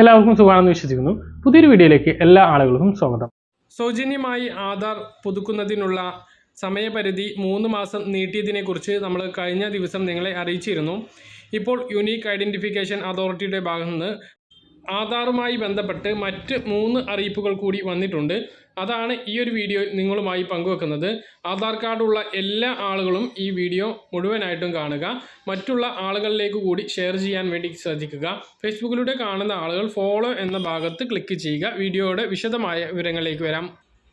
എല്ലാവർക്കും സുഖമാണെന്ന് വിശ്വസിക്കുന്നു. പുതിയൊരു വീഡിയോയിലേക്ക് എല്ലാ ആളുകൾക്കും സ്വാഗതം. സൗജന്യമായി ആധാർ പുതുക്കുന്നതിനുള്ള സമയപരിധി മൂന്ന് മാസം നീട്ടിയതിനെക്കുറിച്ച് നമ്മൾ കഴിഞ്ഞ ദിവസം നിങ്ങളെ അറിയിച്ചിരുന്നു. ഇപ്പോൾ യുണീക്ക് ഐഡന്റിഫിക്കേഷൻ അതോറിറ്റിയുടെ ഭാഗത്ത് നിന്ന് ആധാറുമായി ബന്ധപ്പെട്ട് മറ്റ് മൂന്ന് അറിയിപ്പുകൾ കൂടി വന്നിട്ടുണ്ട്. അതാണ് ഈ ഒരു വീഡിയോ നിങ്ങളുമായി പങ്കുവെക്കുന്നത്. ആധാർ കാർഡുള്ള എല്ലാ ആളുകളും ഈ വീഡിയോ മുഴുവനായിട്ടും കാണുക. മറ്റുള്ള ആളുകളിലേക്ക് കൂടി ഷെയർ ചെയ്യാൻ വേണ്ടി ശ്രദ്ധിക്കുക. ഫേസ്ബുക്കിലൂടെ കാണുന്ന ആളുകൾ ഫോളോ എന്ന ഭാഗത്ത് ക്ലിക്ക് ചെയ്യുക. വീഡിയോയുടെ വിശദമായ വിവരങ്ങളിലേക്ക് വരാം.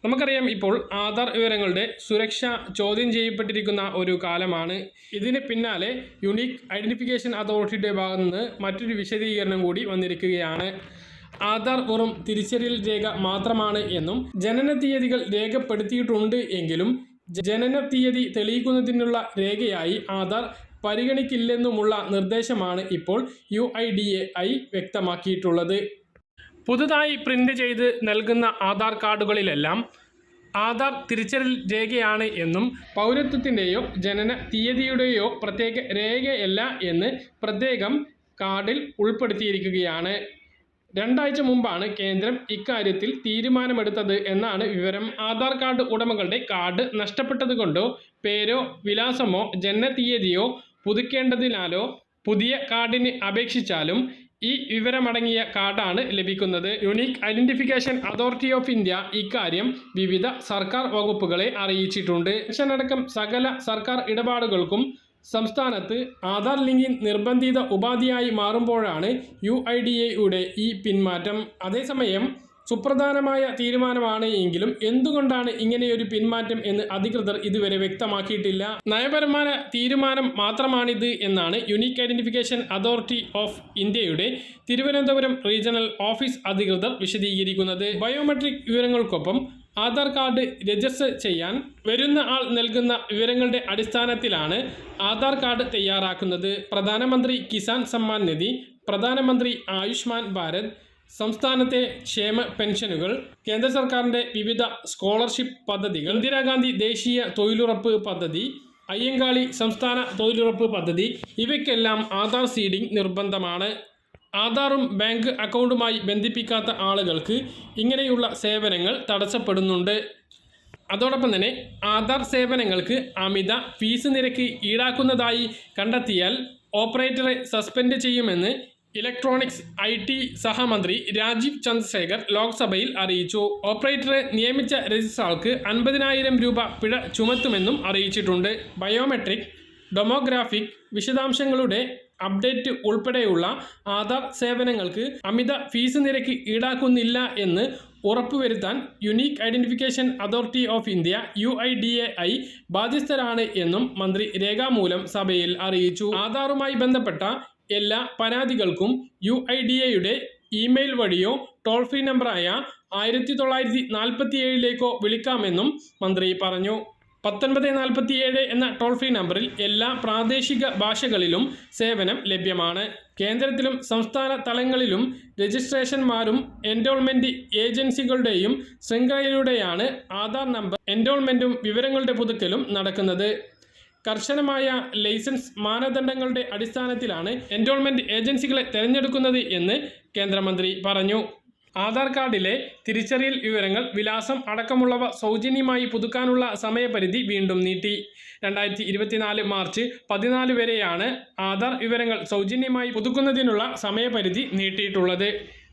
നമുക്കറിയാം ഇപ്പോൾ ആധാർ വിവരങ്ങളുടെ സുരക്ഷ ചോദ്യം ചെയ്യപ്പെട്ടിരിക്കുന്ന ഒരു കാലമാണ്. ഇതിന് പിന്നാലെ യുണീക്ക് ഐഡന്റിഫിക്കേഷൻ അതോറിറ്റിയുടെ ഭാഗത്തുനിന്ന് മറ്റൊരു വിശദീകരണം കൂടി വന്നിരിക്കുകയാണ്. ആധാർ വെറും തിരിച്ചറിയൽ രേഖ മാത്രമാണ് എന്നും ജനന തീയതികൾ രേഖപ്പെടുത്തിയിട്ടുണ്ട് എങ്കിലും ജനന തീയതി തെളിയിക്കുന്നതിനുള്ള രേഖയായി ആധാർ പരിഗണിക്കില്ലെന്നുമുള്ള നിർദ്ദേശമാണ് ഇപ്പോൾ U I D A I വ്യക്തമാക്കിയിട്ടുള്ളത്. പുതുതായി പ്രിന്റ് ചെയ്ത് നൽകുന്ന ആധാർ കാർഡുകളിലെല്ലാം ആധാർ തിരിച്ചറിൽ രേഖയാണ് എന്നും പൗരത്വത്തിന്റെയോ ജനന തീയതിയുടെയോ പ്രത്യേക രേഖയല്ല എന്ന് പ്രത്യേകം കാർഡിൽ ഉൾപ്പെടുത്തിയിരിക്കുകയാണ്. രണ്ടാഴ്ച മുമ്പാണ് കേന്ദ്രം ഇക്കാര്യത്തിൽ തീരുമാനമെടുത്തത് എന്നാണ് വിവരം. ആധാർ കാർഡ് ഉടമകളുടെ കാർഡ് നഷ്ടപ്പെട്ടതുകൊണ്ടോ പേരോ വിലാസമോ ജനന തീയതിയോ പുതുക്കേണ്ടതിനാലോ പുതിയ കാർഡിന് അപേക്ഷിച്ചാലും ഈ വിവരമടങ്ങിയ കാർഡാണ് ലഭിക്കുന്നത്. Unique identification authority of India ഇക്കാര്യം വിവിധ സർക്കാർ വകുപ്പുകളെ അറിയിച്ചിട്ടുണ്ട്. പെൻഷൻ അടക്കം സകല സർക്കാർ ഇടപാടുകൾക്കും സംസ്ഥാനത്ത് ആധാർ ലിങ്കിങ് നിർബന്ധിത ഉപാധിയായി മാറുമ്പോഴാണ് യു ഐ ഡി എയുടെ ഈ പിന്മാറ്റം. അതേസമയം സുപ്രധാനമായ തീരുമാനമാണ് എങ്കിലും എന്തുകൊണ്ടാണ് ഇങ്ങനെയൊരു പിന്മാറ്റം എന്ന് അധികൃതർ ഇതുവരെ വ്യക്തമാക്കിയിട്ടില്ല. നയപരമായ തീരുമാനം മാത്രമാണിത് എന്നാണ് യുണീക്ക് ഐഡന്റിഫിക്കേഷൻ അതോറിറ്റി ഓഫ് ഇന്ത്യയുടെ തിരുവനന്തപുരം റീജിയണൽ ഓഫീസ് അധികൃതർ വിശദീകരിക്കുന്നത്. ബയോമെട്രിക് വിവരങ്ങൾക്കൊപ്പം ആധാർ കാർഡ് രജിസ്റ്റർ ചെയ്യാൻ വരുന്ന ആൾ നൽകുന്ന വിവരങ്ങളുടെ അടിസ്ഥാനത്തിലാണ് ആധാർ കാർഡ് തയ്യാറാക്കുന്നത്. പ്രധാനമന്ത്രി കിസാൻ സമ്മാൻ നിധി പ്രധാനമന്ത്രി ആയുഷ്മാൻ ഭാരത് സംസ്ഥാനത്തെ ക്ഷേമ പെൻഷനുകൾ കേന്ദ്ര സർക്കാരിന്റെ വിവിധ സ്കോളർഷിപ്പ് പദ്ധതികൾ ഇന്ദിരാഗാന്ധി ദേശീയ തൊഴിലുറപ്പ് പദ്ധതി അയ്യങ്കാളി സംസ്ഥാന തൊഴിലുറപ്പ് പദ്ധതി ഇവയ്ക്കെല്ലാം ആധാർ സീഡിംഗ് നിർബന്ധമാണ്. ആധാറും ബാങ്ക് അക്കൗണ്ടുമായി ബന്ധിപ്പിക്കാത്ത ആളുകൾക്ക് ഇങ്ങനെയുള്ള സേവനങ്ങൾ തടസ്സപ്പെടുന്നുണ്ട്. അതോടൊപ്പം തന്നെ ആധാർ സേവനങ്ങൾക്ക് അമിത ഫീസ് നിരക്ക് ഈടാക്കുന്നതായി കണ്ടെത്തിയാൽ ഓപ്പറേറ്ററെ സസ്പെൻഡ് ചെയ്യുമെന്ന് ഇലക്ട്രോണിക്സ് ഐ ടി സഹമന്ത്രി രാജീവ് ചന്ദ്രശേഖർ ലോക്സഭയിൽ അറിയിച്ചു. ഓപ്പറേറ്ററെ നിയമിച്ച രജിസ്ട്രാൾക്ക് അൻപതിനായിരം രൂപ പിഴ ചുമത്തുമെന്നും അറിയിച്ചിട്ടുണ്ട്. ബയോമെട്രിക് ഡൊമോഗ്രാഫിക് വിശദാംശങ്ങളുടെ അപ്ഡേറ്റ് ഉൾപ്പെടെയുള്ള ആധാർ സേവനങ്ങൾക്ക് അമിത ഫീസ് നിരക്ക് ഈടാക്കുന്നില്ല എന്ന് ഉറപ്പുവരുത്താൻ unique identification authority of India U I D A I ബാധ്യസ്ഥരാണ് എന്നും മന്ത്രി രേഖാമൂലം സഭയിൽ അറിയിച്ചു. ആധാറുമായി ബന്ധപ്പെട്ട എല്ലാ പരാതികൾക്കും യു ഐ ഡി എയുടെ ഇമെയിൽ വഴിയോ ടോൾ ഫ്രീ നമ്പറായ ആയിരത്തി തൊള്ളായിരത്തി നാൽപ്പത്തി ഏഴിലേക്കോ വിളിക്കാമെന്നും മന്ത്രി പറഞ്ഞു. പത്തൊൻപത് നാൽപ്പത്തിയേഴ് എന്ന ടോൾ ഫ്രീ നമ്പറിൽ എല്ലാ പ്രാദേശിക ഭാഷകളിലും സേവനം ലഭ്യമാണ്. കേന്ദ്രത്തിലും സംസ്ഥാന തലങ്ങളിലും രജിസ്ട്രേഷന്മാരും എൻറോൾമെന്റ് ഏജൻസികളുടെയും ശൃംഖലയിലൂടെയാണ് ആധാർ നമ്പർ എൻറോൾമെന്റും വിവരങ്ങളുടെ പുതുക്കലും നടക്കുന്നത്. കർശനമായ ലൈസൻസ് മാനദണ്ഡങ്ങളുടെ അടിസ്ഥാനത്തിലാണ് എൻറോൾമെന്റ് ഏജൻസികളെ തിരഞ്ഞെടുക്കുന്നത് എന്ന് കേന്ദ്രമന്ത്രി പറഞ്ഞു. ആധാർ കാർഡിലെ തിരിച്ചറിയൽ വിവരങ്ങൾ വിലാസം അടക്കമുള്ളവ സൗജന്യമായി പുതുക്കാനുള്ള സമയപരിധി വീണ്ടും നീട്ടി. രണ്ടായിരത്തി ഇരുപത്തിനാല് മാർച്ച് പതിനാല് വരെയാണ് ആധാർ വിവരങ്ങൾ സൗജന്യമായി പുതുക്കുന്നതിനുള്ള സമയപരിധി നീട്ടിയിട്ടുള്ളത്.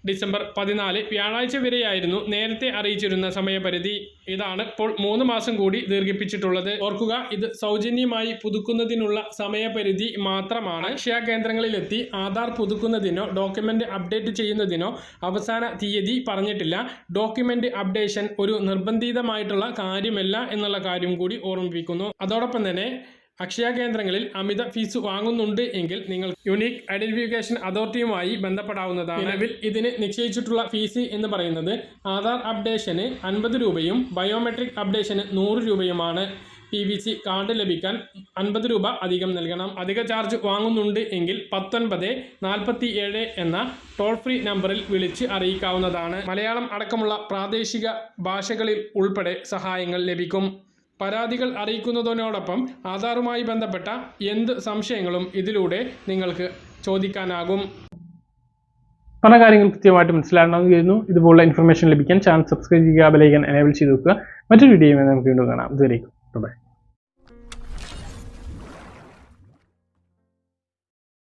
ഡിസംബർ പതിനാല് വ്യാഴാഴ്ച വരെയായിരുന്നു നേരത്തെ അറിയിച്ചിരുന്ന സമയപരിധി. ഇതാണ് ഇപ്പോൾ മൂന്ന് മാസം കൂടി ദീർഘിപ്പിച്ചിട്ടുള്ളത്. ഓർക്കുക ഇത് സൗജന്യമായി പുതുക്കുന്നതിനുള്ള സമയപരിധി മാത്രമാണ്. അക്ഷയ കേന്ദ്രങ്ങളിലെത്തി ആധാർ പുതുക്കുന്നതിനോ ഡോക്യുമെന്റ് അപ്ഡേറ്റ് ചെയ്യുന്നതിനോ അവസാന തീയതി പറഞ്ഞിട്ടില്ല. ഡോക്യുമെന്റ് അപ്ഡേഷൻ ഒരു നിർബന്ധിതമായിട്ടുള്ള കാര്യമല്ല എന്നുള്ള കാര്യം കൂടി ഓർമ്മിപ്പിക്കുന്നു. അതോടൊപ്പം തന്നെ അക്ഷയ കേന്ദ്രങ്ങളിൽ അമിത ഫീസ് വാങ്ങുന്നുണ്ട് എങ്കിൽ നിങ്ങൾ യുണീക്ക് ഐഡന്റിഫിക്കേഷൻ അതോറിറ്റിയുമായി ബന്ധപ്പെടാവുന്നതാണ്. നിലവിൽ ഇതിന് നിശ്ചയിച്ചിട്ടുള്ള ഫീസ് എന്ന് പറയുന്നത് ആധാർ അപ്ഡേഷന് അൻപത് രൂപയും ബയോമെട്രിക് അപ്ഡേഷന് നൂറ് രൂപയുമാണ്. പി വി സി കാർഡ് ലഭിക്കാൻ അൻപത് രൂപ അധികം നൽകണം. അധിക ചാർജ് വാങ്ങുന്നുണ്ട് എങ്കിൽ പത്തൊൻപത് നാൽപ്പത്തി ഏഴ് എന്ന ടോൾ ഫ്രീ നമ്പറിൽ വിളിച്ച് അറിയിക്കാവുന്നതാണ്. മലയാളം അടക്കമുള്ള പ്രാദേശിക ഭാഷകളിൽ ഉൾപ്പെടെ സഹായങ്ങൾ ലഭിക്കും. പരാതികൾ അറിയിക്കുന്നതിനോടൊപ്പം ആധാറുമായി ബന്ധപ്പെട്ട എന്ത് സംശയങ്ങളും ഇതിലൂടെ നിങ്ങൾക്ക് ചോദിക്കാനാകും. പല കാര്യങ്ങൾ കൃത്യമായിട്ട് മനസ്സിലാകണമെന്ന് ഇതുപോലുള്ള ഇൻഫർമേഷൻ ലഭിക്കാൻ ചാനൽ സബ്സ്ക്രൈബ് ചെയ്യുക ബെലൈക്കൻ എനേബിൾ ചെയ്ത് വെക്കുക. മറ്റൊരു വീഡിയോയുമായി നമുക്ക് വീണ്ടും കാണാം. ഇതുവരെ ബൈ